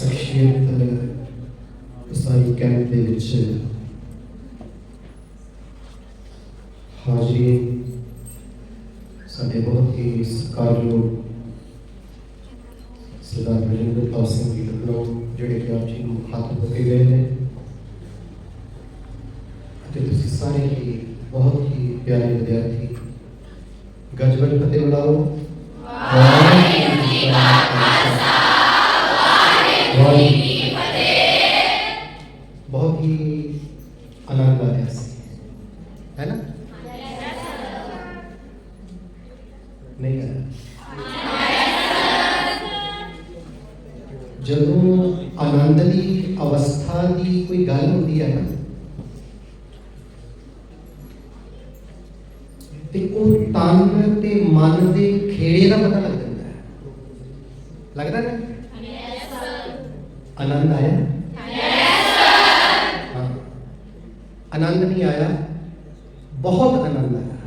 ਸ਼ਖਸੀਅਤ ਸਾਰੀ ਕੈਂਪ ਦੇ ਵਿੱਚ ਹਾਜ਼ਰੀਨ ਸਾਡੇ ਬਹੁਤ ਹੀ ਸਤਿਕਾਰਯੋਗ ਸਰਦਾਰ ਬਲਜਿੰਦਰ ਪਾਲ ਸਿੰਘ ਜੀ ਲਖਨਊ ਜਿਹੜੇ ਕਿ ਆਪ ਜੀ ਨੂੰ ਹੱਥ ਹੋ ਕੇ ਗਏ ਨੇ ਅਤੇ ਤੁਸੀਂ ਸਾਰੇ ਹੀ ਬਹੁਤ ਹੀ ਪਿਆਰੇ ਵਿਦਿਆਰਥੀ ਗੱਜਵਲ ਫਤਿਹ ਬੁਲਾਓ ਵਾਹਿਗੁਰੂ ਜੀ ਕਾ ਖਾਲਸਾ ਵਾਹਿਗੁਰੂ ਆਨੰਦ ਨਹੀਂ ਆਇਆ ਬਹੁਤ ਆਨੰਦ ਆਇਆ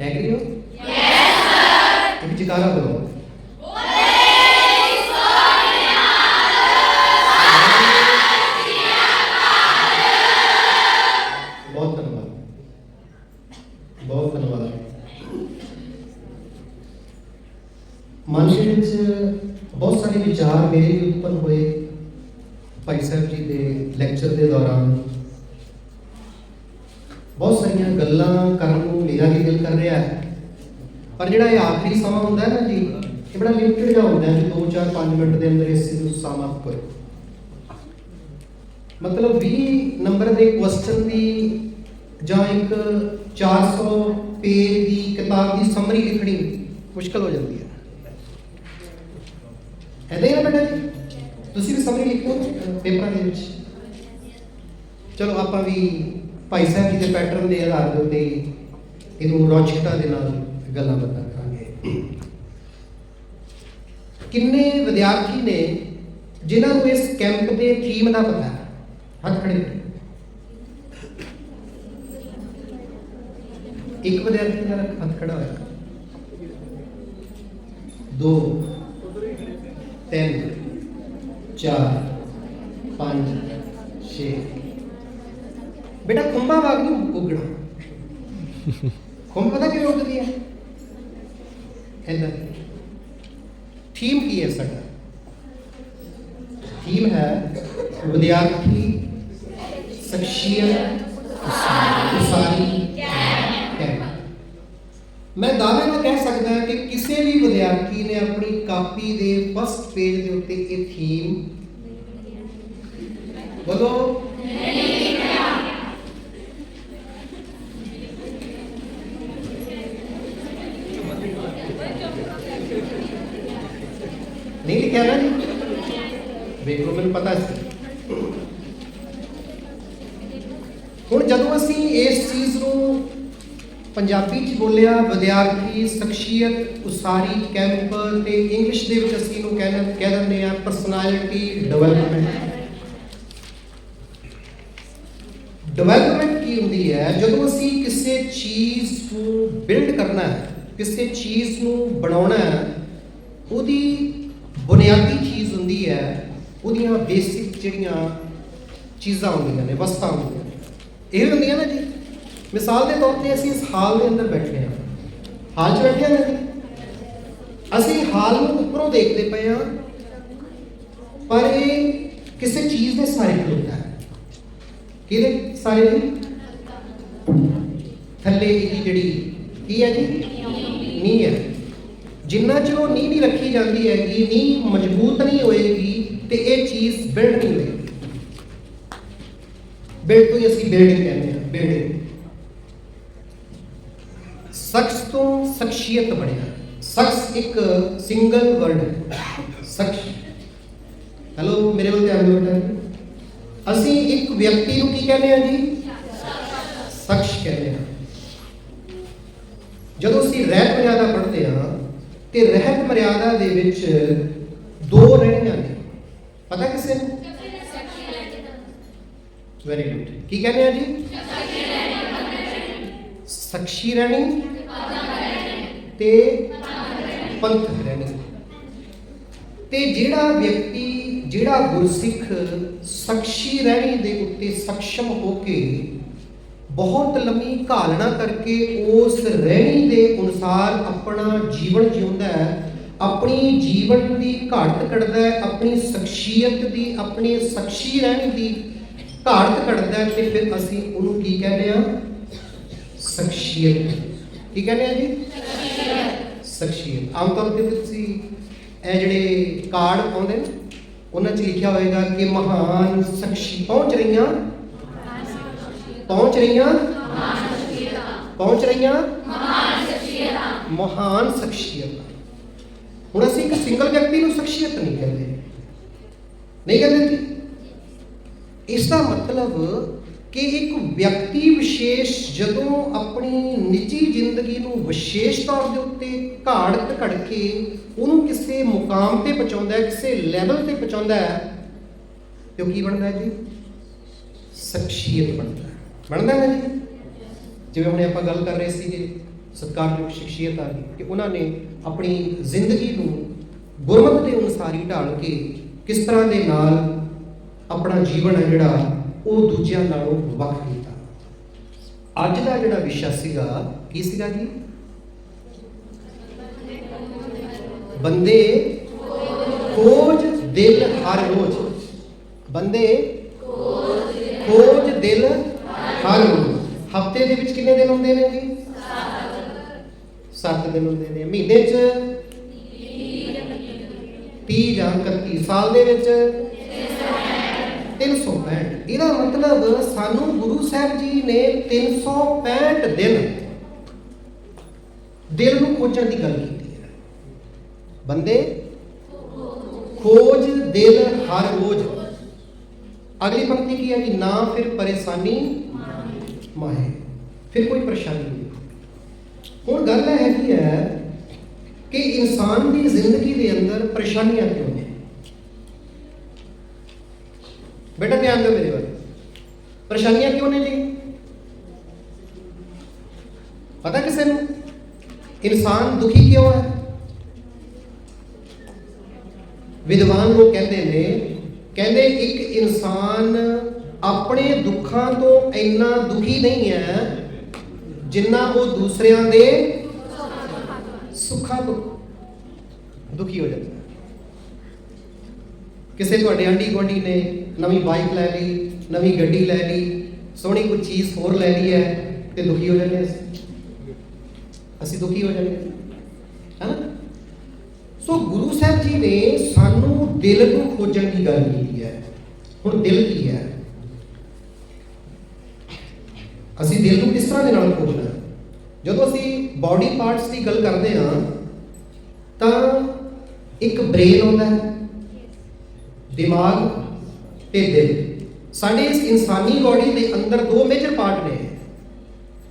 ਐਗਰੀ ਹੋ ਯੈਸ ਸਰ ਇੱਕ ਜਕਾਰਾ ਬੋਲੋ ਬਹੁਤ ਧੰਨਵਾਦ ਬਹੁਤ ਧੰਨਵਾਦ ਮਨ ਦੇ ਵਿੱਚ ਬਹੁਤ ਸਾਰੇ ਵਿਚਾਰ ਮੇਰੇ ਵੀ ਉਤਪਨ ਹੋਏ ਭਾਈ ਸਾਹਿਬ ਜੀ ਦੇ ਲੈਕਚਰ ਦੇ ਦੌਰਾਨ ਬਹੁਤ ਸਾਰੀਆਂ ਗੱਲਾਂ ਕਰਨ ਨੂੰ ਮੇਰਾ ਵੀ ਦਿਲ ਕਰ ਰਿਹਾ ਹੈ। ਪਰ ਜਿਹੜਾ ਇਹ ਆਖਰੀ ਸਮਾਂ ਹੁੰਦਾ ਹੈ ਨਾ ਜੀ, ਇਹ ਬੜਾ ਲਿਮਟਿਡ ਜਿਹਾ ਹੁੰਦਾ ਹੈ ਕਿ 2 4 5 ਮਿੰਟ ਦੇ ਅੰਦਰ ਇਸ ਚੀਜ਼ ਨੂੰ ਸਮਾਪਤ ਕਰੋ। ਮਤਲਬ 20 ਨੰਬਰ ਦੇ ਕੁਐਸਚਨ ਦੀ ਜਾਂ ਇੱਕ 400 ਪੇਜ ਦੀ ਕਿਤਾਬ ਦੀ ਸਮਰੀ ਲਿਖਣੀ ਮੁਸ਼ਕਲ ਹੋ ਜਾਂਦੀ ਹੈ। ਐਦਾਂ ਹੀ ਨਾ ਬੇਟਾ ਜੀ? ਤੁਸੀਂ ਵੀ ਸਮਰੀ ਲਿਖੋ ਅਹ, ਪੇਪਰਾਂ ਦੇ ਵਿੱਚ? ਚਲੋ ਆਪਾਂ ਵੀ ਭਾਈ ਸਾਹਿਬ ਜੀ ਦੇ ਪੈਟਰਨ ਦੇ ਆਧਾਰ ਦੇ ਉੱਤੇ ਇਹਨੂੰ ਰੌਚਕਤਾ ਦੇ ਨਾਲ ਗੱਲਾਂ ਬਾਤਾਂ ਕਰਾਂਗੇ। ਕਿੰਨੇ ਵਿਦਿਆਰਥੀ ਨੇ ਜਿਨ੍ਹਾਂ ਨੂੰ ਇਸ ਕੈਂਪ ਦੇ ਥੀਮ ਦਾ ਪਤਾ ਹੈ? ਹੱਥ ਖੜੇ ਇੱਕ ਵਿਦਿਆਰਥੀ ਦਾ ਹੱਥ ਖੜਾ ਹੋਇਆ। ਦੋ ਤਿੰਨ। ਚਾਰ, ਪੰਜ, ਛੇ। ਬੇਟਾ ਖੁੰਭਾ ਵਾਗ ਨੂੰ ਉਗਣਾ। ਖੁੰਬ ਪਤਾ ਕਿਵੇਂ ਉੱਗਦੀ ਹੈ ਐਦਾਂ ਥੀਮ ਕੀ ਹੈ ਸਾਡਾ? ਥੀਮ ਹੈ ਵਿਦਿਆਰਥੀ, ਸ਼ਖਸੀਅਤ ਉਸਾਰੀ ਮੈਂ ਦਾਅਵੇ ਨਾਲ ਕਹਿ ਸਕਦਾ ਹਾਂ ਕਿ ਕਿਸੇ ਵੀ ਵਿਦਿਆਰਥੀ ਨੇ ਆਪਣੀ ਕਾਪੀ ਦੇ ਫਸਟ ਪੇਜ ਦੇ ਉੱਤੇ ਇਹ ਥੀਮ ਬੋਲੋ ਨਹੀਂ ਲਿਖਿਆ ਨਾ ਜੀ ਵੇਖੋ ਮੈਨੂੰ ਪਤਾ ਸੀ ਹੁਣ ਜਦੋਂ ਅਸੀਂ ਇਸ ਚੀਜ਼ ਨੂੰ ਪੰਜਾਬੀ ਚ ਬੋਲਿਆ, ਵਿਦਿਆਰਥੀ, ਸ਼ਖਸੀਅਤ, ਉਸਾਰੀ ਕੈਂਪ ਤੇ ਇੰਗਲਿਸ਼ ਦੇ ਵਿੱਚ ਅਸੀਂ ਇਹਨੂੰ ਕਹਿ ਕਹਿ ਦਿੰਦੇ ਆ ਪਰਸਨੈਲਿਟੀ ਡਿਵੈਲਪਮੈਂਟ ਡਿਵੈਲਪਮੈਂਟ ਕੀ ਹੁੰਦੀ ਹੈ? ਜਦੋਂ ਅਸੀਂ ਕਿਸੇ ਚੀਜ਼ ਨੂੰ ਬਿਲਡ ਕਰਨਾ ਹੈ, ਕਿਸੇ ਚੀਜ਼ ਨੂੰ ਬਣਾਉਣਾ ਹੈ, ਉਹਦੀ ਬੁਨਿਆਦੀ ਚੀਜ਼ ਹੁੰਦੀ ਹੈ, ਉਹਦੀਆਂ ਬੇਸਿਕ ਜਿਹੜੀਆਂ ਚੀਜ਼ਾਂ ਹੁੰਦੀਆਂ ਨੇ, ਵਸਤਾਂ ਹੁੰਦੀਆਂ ਨੇ। ਇਹ ਹੁੰਦੀਆਂ ਨਾ ਜੀ। ਮਿਸਾਲ ਦੇ ਤੌਰ ਤੇ ਅਸੀਂ ਇਸ ਹਾਲ ਦੇ ਅੰਦਰ ਬੈਠੇ ਹਾਂ। ਹਾਲ 'ਚ ਬੈਠੇ ਹਾਂ ਨਾ ਅਸੀਂ ਹਾਲ ਨੂੰ ਉੱਪਰੋਂ ਦੇਖਦੇ ਪਏ ਹਾਂ, ਪਰ ਇਹ ਕਿਸੇ ਚੀਜ਼ ਦੇ ਸਾਰੇ ਖਲੋਤਾ ਹੈ ਕਿਹਦੇ ਸਾਰੇ ਥੱਲੇ ਇਹਦੀ ਜਿਹੜੀ ਕੀ ਹੈ ਜੀ? ਨੀ ਹੈ। ਜਿੰਨਾ ਚਿਰ ਉਹ ਨੀਂਹ ਨਹੀਂ ਰੱਖੀ ਜਾਂਦੀ ਹੈਗੀ, ਨੀਂਹ ਮਜ਼ਬੂਤ ਨਹੀਂ ਹੋਏਗੀ ਤੇ ਇਹ ਚੀਜ਼ ਬਿਲਡ ਨਹੀਂ ਹੋਏਗੀ। ਬਿਲਡ ਤੋਂ ਅਸੀਂ ਬਿਲਡਿੰਗ ਕਹਿੰਦੇ ਹਾਂ, ਬਿਲਡਿੰਗ। ਤੋਂ ਸ਼ਖਸੀਅਤ ਬਣਿਆ ਸ਼ਖਸ ਇੱਕ ਸਿੰਗਲ ਵਰਡ ਹੈ। ਸ਼ਖਸ। ਹੈਲੋ, ਮੇਰੇ ਵੱਲ ਧਿਆਨ ਦਿਓ ਬੇਟਾ ਅਸੀਂ ਇੱਕ ਵਿਅਕਤੀ ਨੂੰ ਕੀ ਕਹਿੰਦੇ ਆ ਜੀ? ਸ਼ਖਸ ਕਹਿੰਦੇ ਆ ਜਦੋਂ ਅਸੀਂ ਰਹਿਤ ਮਰਿਆਦਾ ਪੜ੍ਹਦੇ ਹਾਂ, ਤੇ ਰਹਿਤ ਮਰਿਆਦਾ ਦੇ ਵਿੱਚ ਦੋ ਰਹਿਣੀਆਂ ਨੇ। ਪਤਾ ਕਿਸੇ ਨੂੰ? ਵੈਰੀ ਗੁੱਡ ਕੀ ਕਹਿੰਦੇ ਆ ਜੀ? ਸਖਸ਼ੀ ਰਹਿਣੀ। ਤੇ ਪੰਥ ਰਹਿਣੀ ਤੇ ਜਿਹੜਾ ਵਿਅਕਤੀ, ਜਿਹੜਾ ਗੁਰਸਿੱਖ ਸਖਸ਼ੀ ਰਹਿਣੀ ਦੇ ਉੱਤੇ ਸક્ષਮ ਹੋ ਕੇ ਬਹੁਤ ਲੰਮੀ ਘਾਲਣਾ ਕਰਕੇ ਉਸ ਰਹਿਣੀ ਦੇ ਅਨੁਸਾਰ ਆਪਣਾ ਜੀਵਨ ਜਿਉਂਦਾ ਹੈ, ਆਪਣੀ ਜੀਵਨ ਦੀ ਘਾਟ ਕੱਢਦਾ ਹੈ, ਆਪਣੀ ਸ਼ਖਸੀਅਤ ਦੀ, ਆਪਣੀ ਸਖਸ਼ੀ ਰਹਿਣੀ ਦੀ ਘਾਟ ਕੱਢਦਾ ਤੇ ਫਿਰ ਅਸੀਂ ਉਹਨੂੰ ਕੀ ਕਹਿੰਦੇ ਆ ਸ਼ਖਸੀਅਤ। ਕੀ ਕਹਿੰਦੇ ਆ ਜੀ? ਸ਼ਖਸੀਅਤ। ਆਮ ਤੌਰ ਤੇ ਤੁਸੀਂ ਇਹ ਜਿਹੜੇ ਕਾਰਡ ਆਉਂਦੇ ਨੇ, ਉਹਨਾਂ 'ਚ ਲਿਖਿਆ ਹੋਏਗਾ ਕਿ ਮਹਾਨ ਸ਼ਖਸੀ ਪਹੁੰਚ ਰਹੀਆਂ? ਪਹੁੰਚ ਰਹੀਆਂ? ਪਹੁੰਚ ਰਹੀਆਂ? ਮਹਾਨ ਸ਼ਖਸੀਅਤ। ਹੁਣ ਅਸੀਂ ਇੱਕ ਸਿੰਗਲ ਵਿਅਕਤੀ ਨੂੰ ਸ਼ਖਸੀਅਤ ਨਹੀਂ ਕਹਿੰਦੇ। ਨਹੀਂ ਕਹਿੰਦੇ ਜੀ? ਇਸ ਦਾ ਮਤਲਬ ਕਿ ਇੱਕ ਵਿਅਕਤੀ ਵਿਸ਼ੇਸ਼ ਜਦੋਂ ਆਪਣੀ ਨਿੱਜੀ ਜ਼ਿੰਦਗੀ ਨੂੰ ਵਿਸ਼ੇਸ਼ ਤੌਰ ਦੇ ਉੱਤੇ ਘਾੜ ਘੜ ਕੇ ਉਹਨੂੰ ਕਿਸੇ ਮੁਕਾਮ ਤੇ ਪਹੁੰਚਾਉਂਦਾ ਹੈ, ਕਿਸੇ ਲੈਵਲ ਤੇ ਪਹੁੰਚਾਉਂਦਾ ਹੈ, ਤੇ ਉਹ ਕੀ ਬਣਦਾ ਹੈ ਜੀ? ਸ਼ਖਸੀਅਤ ਬਣਦਾ ਹੈ। ਬਣਦਾ ਹੈ ਜੀ? ਜਿਵੇਂ ਹੁਣੇ ਆਪਾਂ ਗੱਲ ਕਰ ਰਹੇ ਸੀਗੇ ਸਤਿਕਾਰਯੋਗ ਸ਼ਖਸੀਅਤ ਆ ਗਈ ਕਿ ਉਹਨਾਂ ਨੇ ਆਪਣੀ ਜ਼ਿੰਦਗੀ ਨੂੰ ਗੁਰਮਤ ਦੇ ਅਨੁਸਾਰ ਹੀ ਢਾਲ ਕੇ ਕਿਸ ਤਰ੍ਹਾਂ ਦੇ ਨਾਲ ਆਪਣਾ ਜੀਵਨ ਹੈ ਜਿਹੜਾ ਉਹ ਦੂਜਿਆਂ ਨਾਲੋਂ ਵੱਖ ਕੀਤਾ ਅੱਜ ਦਾ ਜਿਹੜਾ ਵਿਸ਼ਾ ਸੀਗਾ, ਕੀ ਸੀਗਾ ਜੀ? ਬੰਦੇ ਖੋਜ ਦਿਲ ਹਰ ਰੋਜ਼। ਬੰਦੇ ਖੋਜ ਦਿਲ ਹਰ ਰੋਜ਼। ਹਫ਼ਤੇ ਦੇ ਵਿੱਚ ਕਿੰਨੇ ਦਿਨ ਹੁੰਦੇ ਨੇ ਜੀ? 7 ਦਿਨ ਹੁੰਦੇ ਨੇ। ਮਹੀਨੇ 'ਚ? 30 ਜਾਂ 31 ਸਾਲ ਦੇ ਵਿੱਚ? 365 ਇਹਦਾ ਮਤਲਬ ਸਾਨੂੰ ਗੁਰੂ ਸਾਹਿਬ ਜੀ ਨੇ 365 ਦਿਨ ਦਿਲ ਨੂੰ ਖੋਜਣ ਦੀ ਗੱਲ ਕੀਤੀ ਹੈ। ਬੰਦੇ, ਖੋਜ ਦਿਲ ਹਰ ਰੋਜ਼। ਅਗਲੀ ਪੰਕਤੀ ਕੀ ਹੈ ਕਿ ਨਾ ਫਿਰ ਪਰੇਸ਼ਾਨੀ, ਮਾਹੇ। ਫਿਰ ਕੋਈ ਪਰੇਸ਼ਾਨੀ ਨਹੀਂ। ਹੁਣ ਗੱਲ ਇਹ ਹੈਗੀ ਹੈ ਕਿ ਇਨਸਾਨ ਦੀ ਜ਼ਿੰਦਗੀ ਦੇ ਅੰਦਰ ਪਰੇਸ਼ਾਨੀਆਂ ਕਿਉਂ ਨੇ ਬੇਟਾ ਧਿਆਨ ਦਿਓ ਮੇਰੇ ਵੱਲ ਪਰੇਸ਼ਾਨੀਆਂ ਕਿਉਂ ਨੇ ਜੀ? ਪਤਾ ਕਿਸੇ ਨੂੰ? ਇਨਸਾਨ ਦੁਖੀ ਕਿਉਂ ਹੈ? ਵਿਦਵਾਨ ਲੋਕ ਕਹਿੰਦੇ ਨੇ, ਕਹਿੰਦੇ ਇੱਕ ਇਨਸਾਨ ਆਪਣੇ ਦੁੱਖਾਂ ਤੋਂ ਇੰਨਾ ਦੁਖੀ ਨਹੀਂ ਹੈ ਜਿੰਨਾ ਉਹ ਦੂਸਰਿਆਂ ਦੇ ਸੁੱਖਾਂ ਤੋਂ ਦੁਖੀ ਹੋ ਜਾਂਦਾ ਕਿਸੇ ਤੁਹਾਡੇ ਆਂਢੀ ਗੁਆਂਢੀ ਨੇ ਨਵੀਂ ਬਾਈਕ ਲੈ ਲਈ ਨਵੀਂ ਗੱਡੀ ਲੈ ਲਈ ਸੋਹਣੀ ਕੋਈ ਚੀਜ਼ ਹੋਰ ਲੈ ਲਈ ਹੈ ਤੇ ਦੁਖੀ ਹੋ ਜਾਂਦੇ ਅਸੀਂ। ਅਸੀਂ ਦੁਖੀ ਹੋ ਜਾਂਦੇ ਹਾਂ ਹੈਨਾ? ਸੋ ਗੁਰੂ ਸਾਹਿਬ ਜੀ ਨੇ ਸਾਨੂੰ ਦਿਲ ਨੂੰ ਖੋਜਣ ਦੀ ਗੱਲ ਕੀਤੀ ਹੈ। ਹੁਣ ਦਿਲ ਕੀ ਹੈ? ਅਸੀਂ ਦਿਲ ਨੂੰ ਕਿਸ ਤਰ੍ਹਾਂ ਦੇ ਨਾਲ ਖੋਜਣਾ? ਜਦੋਂ ਅਸੀਂ ਬਾਡੀ ਪਾਰਟਸ ਦੀ ਗੱਲ ਕਰਦੇ ਹਾਂ ਤਾਂ ਇੱਕ ਬ੍ਰੇਨ ਹੁੰਦਾ ਹੈ। ਦਿਮਾਗ ਤੇ ਦਿਲ ਸਾਡੇ ਇਸ ਇਨਸਾਨੀ ਬਾਡੀ ਦੇ ਅੰਦਰ ਦੋ ਮੇਜਰ ਪਾਰਟ ਨੇ।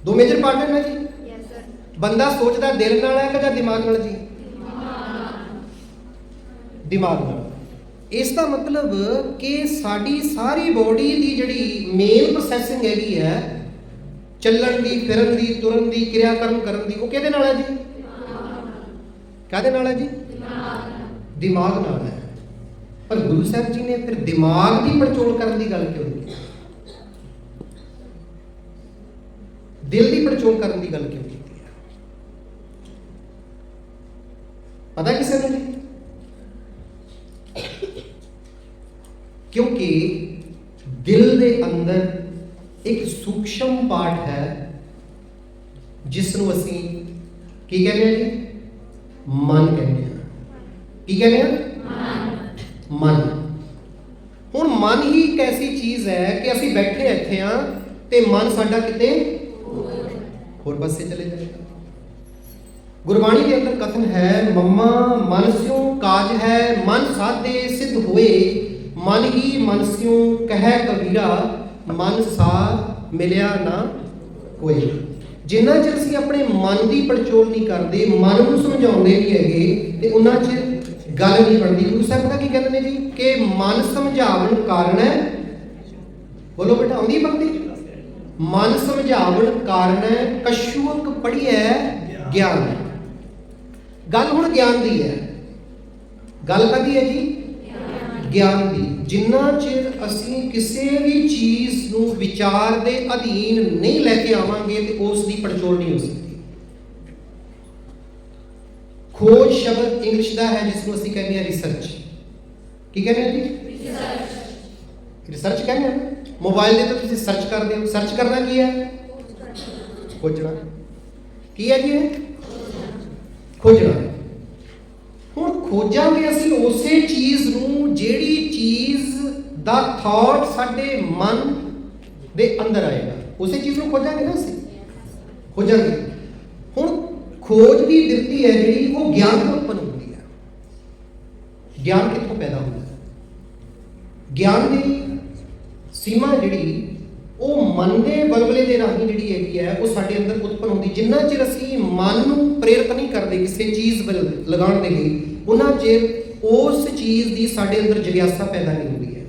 ਦੋ ਮੇਜਰ ਪਾਰਟ ਨੇ ਜੀ? ਯੈਸ ਸਰ ਬੰਦਾ ਸੋਚਦਾ ਦਿਲ ਨਾਲ ਹੈ ਕਿ ਜਾਂ ਦਿਮਾਗ ਨਾਲ ਜੀ? ਦਿਮਾਗ ਨਾਲ। ਇਸ ਦਾ ਮਤਲਬ ਕਿ ਸਾਡੀ ਸਾਰੀ ਬਾਡੀ ਦੀ ਜਿਹੜੀ ਮੇਨ ਪ੍ਰੋਸੈਸਿੰਗ ਹੈਗੀ ਹੈ ਚੱਲਣ ਦੀ ਫਿਰਨ ਦੀ ਤੁਰਨ ਦੀ ਕਿਰਿਆ ਕਰਮ ਕਰਨ ਦੀ ਉਹ ਕਿਹਦੇ ਨਾਲ ਹੈ ਜੀ? ਕਾਹਦੇ ਨਾਲ ਹੈ ਜੀ? ਦਿਮਾਗ ਨਾਲ ਹੈ। ਪਰ ਗੁਰੂ ਸਾਹਿਬ ਜੀ ਨੇ ਫਿਰ ਦਿਮਾਗ ਦੀ ਪੜਚੋਲ ਕਰਨ ਦੀ ਗੱਲ ਕਿਉਂ ਕੀਤੀ? ਦਿਲ ਦੀ ਪੜਚੋਲ ਕਰਨ ਦੀ ਗੱਲ ਕਿਉਂ ਕੀਤੀ? ਹੈ ਪਤਾ ਕਿਸੇ ਨੂੰ ਜੀ? ਕਿਉਂਕਿ ਦਿਲ ਦੇ ਅੰਦਰ ਇੱਕ ਸੂਖਸ਼ਮ ਪਾਠ ਹੈ ਜਿਸ ਨੂੰ ਅਸੀਂ ਕੀ ਕਹਿੰਦੇ ਹਾਂ ਜੀ? ਮਨ ਕਹਿੰਦੇ ਹਾਂ ਕੀ ਕਹਿੰਦੇ ਹਾਂ ਮਨ। ਹੁਣ ਮਨ ਹੀ ਇੱਕ ਐਸੀ ਚੀਜ਼ ਹੈ ਕਿ ਅਸੀਂ ਬੈਠੇ ਇੱਥੇ ਆ ਤੇ ਮਨ ਸਾਡਾ ਕਿਤੇ ਹੋਰ ਪਾਸੇ ਚਲੇ ਜਾਏਗਾ ਗੁਰਬਾਣੀ ਦੇ ਅੰਦਰ ਕਥਨ ਹੈ, ਮੰਮਾ, ਮਨ ਸਿਉ ਕਾਜ ਹੈ, ਮਨ ਸਾਧੇ ਸਿੱਧ ਹੋਏ, ਮਨ ਹੀ ਮਨ ਸਿਉ ਕਹਿ ਕਬੀਰਾ, ਮਨ ਸਾ ਮਿਲਿਆ ਨਾ ਕੋਈ ਜਿੰਨਾ ਚਿਰ ਅਸੀਂ ਆਪਣੇ ਮਨ ਦੀ ਪੜਚੋਲ ਨਹੀਂ ਕਰਦੇ, ਮਨ ਨੂੰ ਸਮਝਾਉਂਦੇ ਨਹੀਂ ਹੈਗੇ ਤੇ ਉਹਨਾਂ ਚਿਰ ਗੱਲ ਨਹੀਂ ਬਣਦੀ। ਗੁਰੂ ਸਾਹਿਬ ਦਾ ਕੀ ਕਹਿੰਦੇ ਨੇ ਜੀ? ਕਿ ਮਨ ਸਮਝਾਵਣ ਕਾਰਨ ਹੈ। ਬੋਲੋ ਬੇਟਾ, ਆਉਂਦੀ ਬੰਦੀ ਮਨ ਸਮਝਾਵਣ ਕਾਰਨ ਹੈ ਕਸ਼ੂਕ ਪੜੀਐ ਗਿਆਨ। ਗੱਲ ਹੁਣ ਗਿਆਨ ਦੀ ਹੈ। ਗੱਲ ਕਾਦੀ ਹੈ ਜੀ? ਗਿਆਨ ਦੀ। ਜਿੰਨਾ ਚਿਰ ਅਸੀਂ ਕਿਸੇ ਵੀ ਚੀਜ਼ ਨੂੰ ਵਿਚਾਰ ਦੇ ਅਧੀਨ ਨਹੀਂ ਲੈ ਕੇ ਆਵਾਂਗੇ ਤੇ ਉਸ ਦੀ ਪੜਚੋਲ ਨਹੀਂ ਹੋ ਸਕਦੀ। ਖੋਜ ਸ਼ਬਦ ਇੰਗਲਿਸ਼ ਦਾ ਹੈ ਜਿਸ ਨੂੰ ਅਸੀਂ ਕਹਿੰਦੇ ਹਾਂ ਰਿਸਰਚ ਕੀ ਕਹਿੰਦੇ ਹਾਂ ਜੀ? ਰਿਸਰਚ ਕਹਿੰਦੇ ਹਾਂ? ਮੋਬਾਈਲ ਦੇ ਤੇ ਤੁਸੀਂ ਸਰਚ ਕਰਦੇ ਹੋ। ਸਰਚ ਕਰਨਾ ਕੀ ਹੈ? ਖੋਜਣਾ। ਕੀ ਹੈ ਜੀ ਇਹ? ਖੋਜਣਾ। ਹੁਣ ਖੋਜਾਂਗੇ ਅਸੀਂ ਉਸੇ ਚੀਜ਼ ਨੂੰ ਜਿਹੜੀ ਚੀਜ਼ ਦਾ ਥਾਟ ਸਾਡੇ ਮਨ ਦੇ ਅੰਦਰ ਆਏਗਾ। ਉਸੇ ਚੀਜ਼ ਨੂੰ ਖੋਜਾਂਗੇ ਨਾ ਅਸੀਂ? ਖੋਜਾਂਗੇ। ਖੋਜ ਦੀ ਦਿਰਤੀ ਹੈ ਜਿਹੜੀ ਉਹ ਗਿਆਨ ਤੋਂ ਉਤਪੰਨ ਹੁੰਦੀ ਹੈ। ਗਿਆਨ ਕਿੱਥੋਂ ਪੈਦਾ ਹੁੰਦਾ ਹੈ? ਗਿਆਨ ਦੀ ਸੀਮਾ ਜਿਹੜੀ, ਉਹ ਮਨ ਦੇ ਬਲਬਲੇ ਦੇ ਰਾਹੀਂ ਜਿਹੜੀ ਹੈਗੀ ਹੈ, ਉਹ ਸਾਡੇ ਅੰਦਰ ਉਤਪੰਨ ਹੁੰਦੀ। ਜਿੰਨਾ ਚਿਰ ਅਸੀਂ ਮਨ ਨੂੰ ਪ੍ਰੇਰਿਤ ਨਹੀਂ ਕਰਦੇ ਕਿਸੇ ਚੀਜ਼ ਵੱਲ ਲਗਾਉਣ ਦੇ ਲਈ, ਉਹਨਾਂ ਚਿਰ ਉਸ ਚੀਜ਼ ਦੀ ਸਾਡੇ ਅੰਦਰ ਜਿਗਿਆਸਾ ਪੈਦਾ ਨਹੀਂ ਹੁੰਦੀ ਹੈ।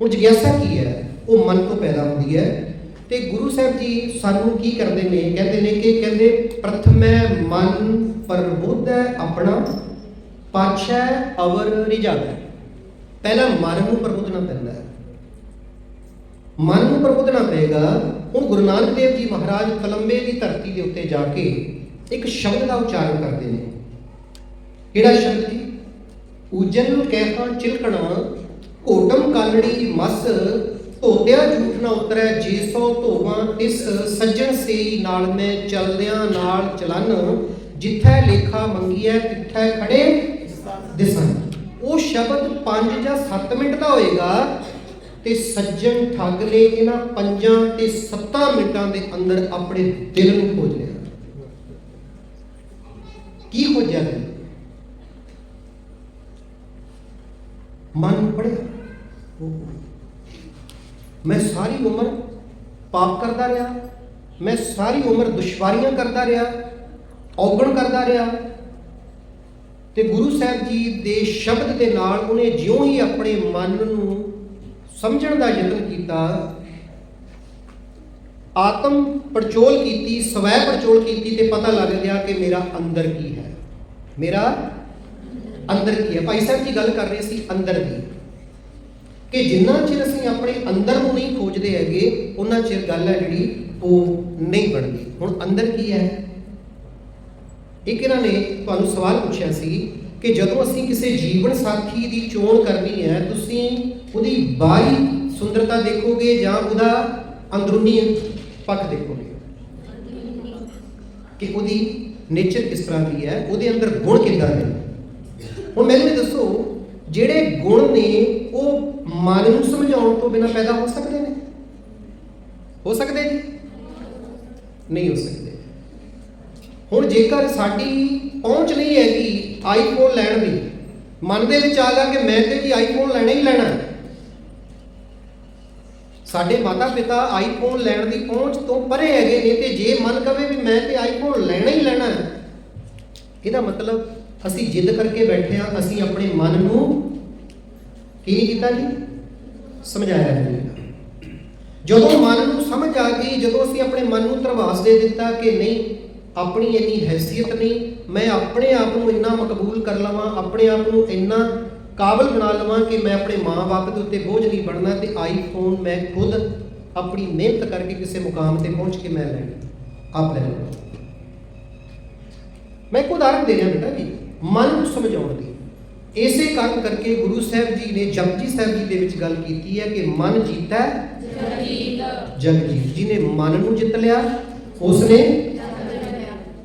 ਹੁਣ ਜਿਗਿਆਸਾ ਕੀ ਹੈ? ਉਹ ਮਨ ਤੋਂ ਪੈਦਾ ਹੁੰਦੀ ਹੈ। ਤੇ ਗੁਰੂ ਸਾਹਿਬ ਜੀ ਸਾਨੂੰ ਕੀ ਕਰਦੇ ਨੇ? ਕਹਿੰਦੇ ਨੇ ਕਿ ਕਹਿੰਦੇ, ਪ੍ਰਥਮੈ ਮਨ ਪ੍ਰਬੁੱਧ ਆਪਣਾ ਪਾਛੈ ਅਵਰ ਰਿਜਾਦਾ ਪਹਿਲਾਂ ਮਨ ਨੂੰ ਪ੍ਰਬੁੱਧਣਾ ਪੈਂਦਾ ਹੈ। ਮਨ ਨੂੰ ਪ੍ਰਬੁੱਧਣਾ ਪਏਗਾ, ਹੁਣ ਗੁਰੂ ਨਾਨਕ ਦੇਵ ਜੀ ਮਹਾਰਾਜ ਕਲੰਬੇ ਦੀ ਧਰਤੀ ਦੇ ਉੱਤੇ ਜਾ ਕੇ ਇੱਕ ਸ਼ਬਦ ਦਾ ਉਚਾਰਨ ਕਰਦੇ ਨੇ। ਕਿਹੜਾ ਸ਼ਬਦ ਜੀ? ਉਜਲ ਕਹਿਤਾ ਚਿਲਕਣਾ ਓਟਮ ਕਾਲੜੀ ਮਸ ਧੋਤਿਆ ਝੂਠ ਨਾ ਉਤਰੈ, ਜੇ ਸੋ ਧੋਵਾਂ, ਤਿਸ ਸੱਜਣ ਸੇਈ ਨਾਲ ਮੈਂ ਚਲਦਿਆਂ ਨਾਲ ਚਲਨ, ਜਿੱਥੈ ਲੇਖਾ ਮੰਗੀਐ, ਤਿੱਥੈ ਖੜੇ ਦਿਸਣ ਉਹ ਸ਼ਬਦ 5 ਜਾਂ 7 ਮਿੰਟ ਦਾ ਹੋਏਗਾ, ਤੇ ਸੱਜਣ ਠੱਗ ਨੇ ਇਹਨਾਂ ਪੰਜਾਂ ਤੇ 7 ਮਿੰਟਾਂ ਦੇ ਅੰਦਰ ਆਪਣੇ ਦਿਲ ਨੂੰ ਖੋਜ ਲਿਆ। ਕੀ ਖੋਜਿਆ ਦਿਲ ਮਨ ਪੜਿਆ ਮੈਂ ਸਾਰੀ ਉਮਰ ਪਾਪ ਕਰਦਾ ਰਿਹਾ, ਮੈਂ ਸਾਰੀ ਉਮਰ ਦੁਸ਼ਵਾਰੀਆਂ ਕਰਦਾ ਰਿਹਾ, ਔਗਣ ਕਰਦਾ ਰਿਹਾ। ਤੇ ਗੁਰੂ ਸਾਹਿਬ ਜੀ ਦੇ ਸ਼ਬਦ ਦੇ ਨਾਲ ਉਹਨੇ ਜਿਉਂ ਹੀ ਆਪਣੇ ਮਨ ਨੂੰ ਸਮਝਣ ਦਾ ਯਤਨ ਕੀਤਾ, ਆਤਮ ਪੜਚੋਲ ਕੀਤੀ, ਸਵੈ ਪੜਚੋਲ ਕੀਤੀ ਤੇ ਪਤਾ ਲੱਗ ਗਿਆ ਕਿ ਮੇਰਾ ਅੰਦਰ ਕੀ ਹੈ। ਮੇਰਾ ਅੰਦਰ ਕੀ ਹੈ। ਭਾਈ ਸਾਹਿਬ ਜੀ ਗੱਲ ਕਰ ਰਹੇ ਸੀ, ਅੰਦਰ ਦੀ। ਕਿ ਜਿੰਨਾ ਚਿਰ ਅਸੀਂ ਆਪਣੇ ਅੰਦਰ ਨੂੰ ਨਹੀਂ ਖੋਜਦੇ ਹੈਗੇ, ਉਹਨਾਂ ਚਿਰ ਗੱਲ ਹੈ ਜਿਹੜੀ ਉਹ ਨਹੀਂ ਬਣਦੀ। ਹੁਣ ਅੰਦਰ ਕੀ ਹੈ? ਇੱਕ ਇਹਨਾਂ ਨੇ ਤੁਹਾਨੂੰ ਸਵਾਲ ਪੁੱਛਿਆ ਸੀ ਕਿ ਜਦੋਂ ਅਸੀਂ ਕਿਸੇ ਜੀਵਨ ਸਾਥੀ ਦੀ ਚੋਣ ਕਰਨੀ ਹੈ, ਤੁਸੀਂ ਉਹਦੀ ਬਾਹਰੀ ਸੁੰਦਰਤਾ ਦੇਖੋਗੇ ਜਾਂ ਉਹਦਾ ਅੰਦਰੂਨੀ ਪੱਖ ਦੇਖੋਗੇ? ਕਿ ਉਹਦੀ ਨੇਚਰ ਕਿਸ ਤਰ੍ਹਾਂ ਦੀ ਹੈ? ਉਹਦੇ ਅੰਦਰ ਗੁਣ ਕਿੱਦਾਂ ਨੇ? ਹੁਣ ਮੈਨੂੰ ਇਹ ਦੱਸੋ ਜਿਹੜੇ ਗੁਣ ਨੇ, ਉਹ ਮਨ ਨੂੰ ਸਮਝਾਉਣ ਤੋਂ ਬਿਨਾਂ ਪੈਦਾ ਹੋ ਸਕਦੇ ਨੇ? ਹੋ ਸਕਦੇ ਜੀ? ਨਹੀਂ ਹੋ ਸਕਦੇ। ਹੁਣ ਜੇਕਰ ਸਾਡੀ ਪਹੁੰਚ ਨਹੀਂ ਹੈਗੀ ਆਈਫੋਨ ਲੈਣ ਦੀ, ਮਨ ਦੇ ਵਿੱਚ ਆ ਗਿਆ ਕਿ ਮੈਂ ਤੇ ਜੀ ਆਈਫੋਨ ਲੈਣਾ ਹੀ ਲੈਣਾ। ਸਾਡੇ ਮਾਤਾ ਪਿਤਾ ਆਈਫੋਨ ਲੈਣ ਦੀ ਪਹੁੰਚ ਤੋਂ ਪਰੇ ਹੈਗੇ ਨੇ ਤੇ ਜੇ ਮਨ ਕਵੇ ਵੀ ਮੈਂ ਤੇ ਆਈਫੋਨ ਲੈਣਾ ਹੀ ਲੈਣਾ, ਇਹਦਾ ਮਤਲਬ ਅਸੀਂ ਜਿੱਦ ਕਰਕੇ ਬੈਠੇ ਆ ਅਸੀਂ ਆਪਣੇ ਮਨ ਨੂੰ ਕੀ ਨਹੀਂ ਕੀਤਾ ਜੀ? ਸਮਝਾਇਆ ਨਹੀਂ ਜਦੋਂ ਮਨ ਨੂੰ ਸਮਝ ਆ ਗਈ, ਜਦੋਂ ਅਸੀਂ ਆਪਣੇ ਮਨ ਨੂੰ ਧਰਵਾਸ ਦੇ ਦਿੱਤਾ ਕਿ ਨਹੀਂ, ਆਪਣੀ ਇੰਨੀ ਹੈਸੀਅਤ ਨਹੀਂ, ਮੈਂ ਆਪਣੇ ਆਪ ਨੂੰ ਇੰਨਾ ਮਕਬੂਲ ਕਰ ਲਵਾਂ, ਆਪਣੇ ਆਪ ਨੂੰ ਇੰਨਾ ਕਾਬਲ ਬਣਾ ਲਵਾਂ ਕਿ ਮੈਂ ਆਪਣੇ ਮਾਂ-ਬਾਪ ਦੇ ਉੱਤੇ ਬੋਝ ਨਹੀਂ ਬਣਨਾ ਤੇ ਆਈਫੋਨ ਮੈਂ ਖੁਦ ਆਪਣੀ ਮਿਹਨਤ ਕਰਕੇ ਕਿਸੇ ਮੁਕਾਮ ਤੇ ਪਹੁੰਚ ਕੇ ਮੈਂ ਲੈਣਾ ਆਪ ਲੈ ਲਵਾਂ। ਮੈਂ ਇੱਕ ਉਦਾਹਰਨ ਦੇ ਰਿਹਾ ਬੇਟਾ ਜੀ। ਮਨ ਨੂੰ ਸਮਝਾਉਣ ਦੀ ਇਸੇ ਕਾਰਨ ਕਰਕੇ ਗੁਰੂ ਸਾਹਿਬ ਜੀ ਨੇ ਜਪਜੀ ਸਾਹਿਬ ਜੀ ਦੇ ਵਿੱਚ ਗੱਲ ਕੀਤੀ ਹੈ ਕਿ ਮਨ ਜੀਤਾ ਜਗਜੀਤ ਜੀ ਨੇ ਮਨ ਨੂੰ ਜਿੱਤ ਲਿਆ, ਉਸਨੇ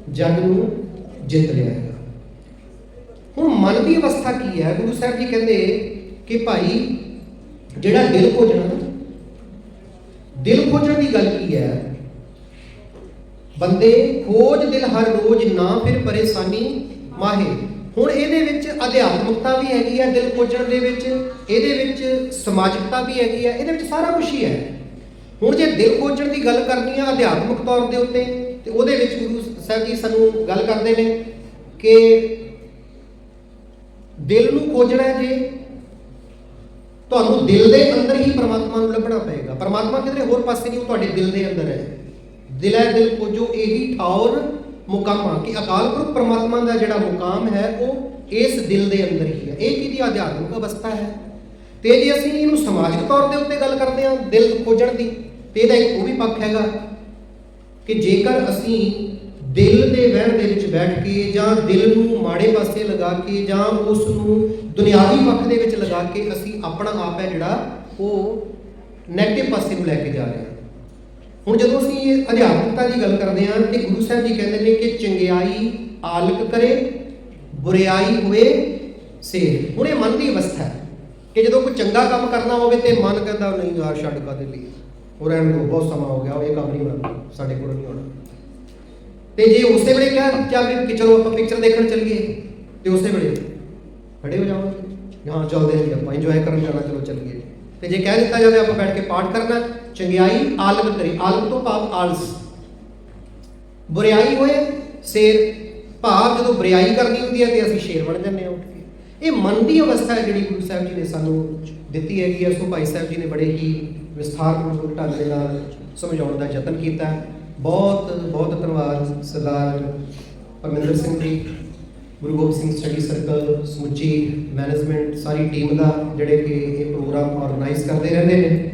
ਜਗ ਨੂੰ ਜਿੱਤ ਲਿਆ ਹੈਗਾ। ਹੁਣ ਮਨ ਦੀ ਅਵਸਥਾ ਕੀ ਹੈ? ਗੁਰੂ ਸਾਹਿਬ ਜੀ ਕਹਿੰਦੇ ਕਿ ਭਾਈ, ਜਿਹੜਾ ਦਿਲ ਖੋਜਣਾ ਦਿਲ ਖੋਜਣ ਦੀ ਗੱਲ ਕੀ ਹੈ? ਬੰਦੇ ਖੋਜ ਦਿਲ ਹਰ ਰੋਜ਼ ਨਾ ਫਿਰ ਪਰੇਸ਼ਾਨੀ ਮਾਹੇ ਹੁਣ ਇਹਦੇ ਵਿੱਚ ਅਧਿਆਤਮਕਤਾ ਵੀ ਹੈਗੀ ਹੈ ਦਿਲ ਖੋਜਣ ਦੇ ਵਿੱਚ। ਇਹਦੇ ਵਿੱਚ ਸਮਾਜਿਕਤਾ ਵੀ ਹੈਗੀ ਹੈ ਇਹਦੇ ਵਿੱਚ ਸਾਰਾ ਕੁਝ ਹੀ ਹੈ। ਹੁਣ ਜੇ ਦਿਲ ਖੋਜਣ ਦੀ ਗੱਲ ਕਰਨੀ ਆ ਅਧਿਆਤਮਿਕ ਤੌਰ ਦੇ ਉੱਤੇ, ਤੇ ਉਹਦੇ ਵਿੱਚ ਗੁਰੂ ਸਾਹਿਬ ਜੀ ਸਾਨੂੰ ਗੱਲ ਕਰਦੇ ਨੇ ਕਿ ਦਿਲ ਨੂੰ ਖੋਜਣਾ ਜੇ, ਤੁਹਾਨੂੰ ਦਿਲ ਦੇ ਅੰਦਰ ਹੀ ਪਰਮਾਤਮਾ ਨੂੰ ਲੱਭਣਾ ਪਏਗਾ। ਪਰਮਾਤਮਾ ਕਿਧਰੇ ਹੋਰ ਪਾਸੇ ਨਹੀਂ, ਉਹ ਤੁਹਾਡੇ ਦਿਲ ਦੇ ਅੰਦਰ ਹੈ। ਦਿਲ ਹੈ, ਦਿਲ ਖੋਜੋ, ਇਹੀ ਠੌਰ ਮੁਕਾਮਾ, ਕਿ ਅਕਾਲ ਪੁਰਖ ਪਰਮਾਤਮਾ ਦਾ ਜਿਹੜਾ ਮੁਕਾਮ ਹੈ, ਉਹ ਇਸ ਦਿਲ ਦੇ ਅੰਦਰ ਹੀ ਹੈ। ਇਹ ਕਿਹਦੀ ਆਧਿਆਤਮਿਕ ਅਵਸਥਾ ਹੈ? ਤੇ ਜੇ ਅਸੀਂ ਇਹਨੂੰ ਸਮਾਜਿਕ ਤੌਰ ਦੇ ਉੱਤੇ ਗੱਲ ਕਰਦੇ ਹਾਂ, ਦਿਲ ਖੋਜਣ ਦੀ, ਤੇ ਇਹਦਾ ਇੱਕ ਉਹ ਵੀ ਪੱਖ ਹੈਗਾ ਕਿ ਜੇਕਰ ਅਸੀਂ ਦਿਲ ਦੇ ਵਹਿਣ ਦੇ ਵਿੱਚ ਬੈਠ ਕੇ ਜਾਂ ਦਿਲ ਨੂੰ ਮਾੜੇ ਪਾਸੇ ਲਗਾ ਕੇ ਜਾਂ ਉਸ ਨੂੰ ਦੁਨਿਆਵੀ ਪੱਖ ਦੇ ਵਿੱਚ ਲਗਾ ਕੇ ਅਸੀਂ ਆਪਣਾ ਆਪ ਹੈ ਜਿਹੜਾ, ਉਹ ਨੈਗੇਟਿਵ ਪਾਸੇ ਨੂੰ ਲੈ ਕੇ ਜਾ ਰਹੇ ਹਾਂ। ਹੁਣ ਜਦੋਂ ਅਸੀਂ ਅਧਿਆਤਮਿਕਤਾ ਦੀ ਗੱਲ ਕਰਦੇ ਹਾਂ ਤੇ ਗੁਰੂ ਸਾਹਿਬ ਜੀ ਕਹਿੰਦੇ ਨੇ ਕਿ ਚੰਗਿਆਈ ਆਲਕ ਕਰੇ, ਬੁਰਿਆਈ ਹੋਏ ਸੇ ਹੁਣ ਇਹ ਮਨ ਦੀ ਅਵਸਥਾ ਹੈ ਕਿ ਜਦੋਂ ਕੋਈ ਚੰਗਾ ਕੰਮ ਕਰਨਾ ਹੋਵੇ ਤੇ ਮਨ ਕਹਿੰਦਾ, ਨਹੀਂ ਯਾਰ ਛੱਡ ਕਾਦੇ ਲਈ? ਉਹ ਰਹਿਣ ਦੋ, ਬਹੁਤ ਸਮਾਂ ਹੋ ਗਿਆ, ਉਹ ਇਹ ਕੰਮ ਨਹੀਂ ਹੋਣਾ, ਸਾਡੇ ਕੋਲ ਨਹੀਂ ਹੋਣਾ। ਤੇ ਜੇ ਉਸੇ ਵੇਲੇ ਕਿਹਾ ਜਾਵੇ ਕਿ ਚਲੋ ਆਪਾਂ ਪਿਕਚਰ ਦੇਖਣ ਚੱਲੀਏ, ਤੇ ਉਸੇ ਵੇਲੇ ਖੜੇ ਹੋ ਜਾਵਾਂਗੇ। ਹਾਂ, ਚੱਲਦੇ ਹਾਂ ਜੀ ਆਪਾਂ ਇੰਜੋਏ ਕਰਨ ਜਾਣਾ, ਚਲੋ ਚੱਲੀਏ। ਤੇ ਜੇ ਕਹਿ ਦਿੱਤਾ ਜਾਵੇ ਆਪਾਂ ਬੈਠ ਕੇ ਪਾਠ ਕਰਨਾ ਚੰਗਿਆਈ ਆਲਮ ਕਰੀ, ਆਲਮ ਤੋਂ ਭਾਵ ਆਲਸ। ਬੁਰਿਆਈ ਹੋਏ, ਸ਼ੇਰ ਭਾਵ ਜਦੋਂ ਬੁਰਿਆਈ ਕਰਨੀ ਹੁੰਦੀ ਹੈ ਤੇ ਅਸੀਂ ਸ਼ੇਰ ਬਣ ਜਾਂਦੇ ਹਾਂ ਉੱਠ ਕੇ। ਇਹ ਮਨ ਦੀ ਅਵਸਥਾ ਹੈ ਜਿਹੜੀ ਗੁਰੂ ਸਾਹਿਬ ਜੀ ਨੇ ਸਾਨੂੰ ਦਿੱਤੀ ਹੈਗੀ ਹੈ। ਸੋ ਭਾਈ ਸਾਹਿਬ ਜੀ ਨੇ ਬੜੇ ਹੀ ਵਿਸਥਾਰਪੂਰਵਕ ਢੰਗ ਦੇ ਨਾਲ ਸਮਝਾਉਣ ਦਾ ਯਤਨ ਕੀਤਾ। ਬਹੁਤ ਬਹੁਤ ਧੰਨਵਾਦ ਸਰਦਾਰ ਪਰਮਿੰਦਰ ਸਿੰਘ ਜੀ, ਗੁਰੂ ਗੋਬਿੰਦ ਸਿੰਘ ਸਟੱਡੀ ਸਰਕਲ, ਸਮੁੱਚੀ ਮੈਨੇਜਮੈਂਟ ਸਾਰੀ ਟੀਮ ਦਾ ਜਿਹੜੇ ਕਿ ਇਹ ਪ੍ਰੋਗਰਾਮ ਆਰਗੇਨਾਈਜ਼ ਕਰਦੇ ਰਹਿੰਦੇ ਨੇ।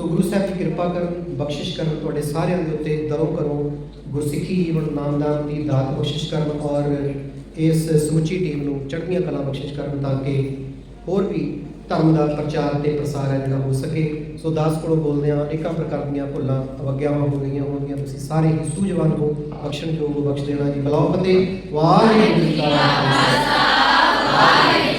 ਸੋ ਗੁਰੂ ਸਾਹਿਬ ਦੀ ਕਿਰਪਾ ਕਰਨ, ਬਖਸ਼ਿਸ਼ ਕਰਨ, ਤੁਹਾਡੇ ਸਾਰਿਆਂ ਦੇ ਉੱਤੇ ਦਰੋ ਕਰੋ, ਗੁਰਸਿੱਖੀ ਜੀਵਨ ਨਾਮਦਾਨ ਦੀ ਦਾਤ ਬਖਸ਼ਿਸ਼ ਕਰਨ ਔਰ ਇਸ ਸਮੁੱਚੀ ਟੀਮ ਨੂੰ ਚੜ੍ਹਦੀਆਂ ਕਲਾ ਬਖਸ਼ਿਸ਼ ਕਰਨ ਤਾਂ ਕਿ ਹੋਰ ਵੀ ਧਰਮ ਦਾ ਪ੍ਰਚਾਰ ਤੇ ਪ੍ਰਸਾਰ ਹੈ ਜਿਹੜਾ ਹੋ ਸਕੇ। ਸੋ ਦਾਸ ਕੋਲੋਂ ਬੋਲਦੇ ਆ ਅਨੇਕਾਂ ਪ੍ਰਕਾਰ ਦੀਆਂ ਭੁੱਲਾਂ ਅਵਗਿਆਵਾਂ ਹੋ ਗਈਆਂ ਹੋਣਗੀਆਂ। ਤੁਸੀਂ ਸਾਰੇ ਹੀ ਸੂਝਵਾਨ ਹੋ ਬਖਸ਼ਣ ਯੋਗ ਬਖਸ਼ ਦੇਣਾ ਜੀ। ਬਲਾਓ ਫਤਿਹ ਵਾਹਿਗੁਰੂ ਜੀ ਕਾ ਖਾਲਸਾ। ਵਾਹਿਗੁਰੂ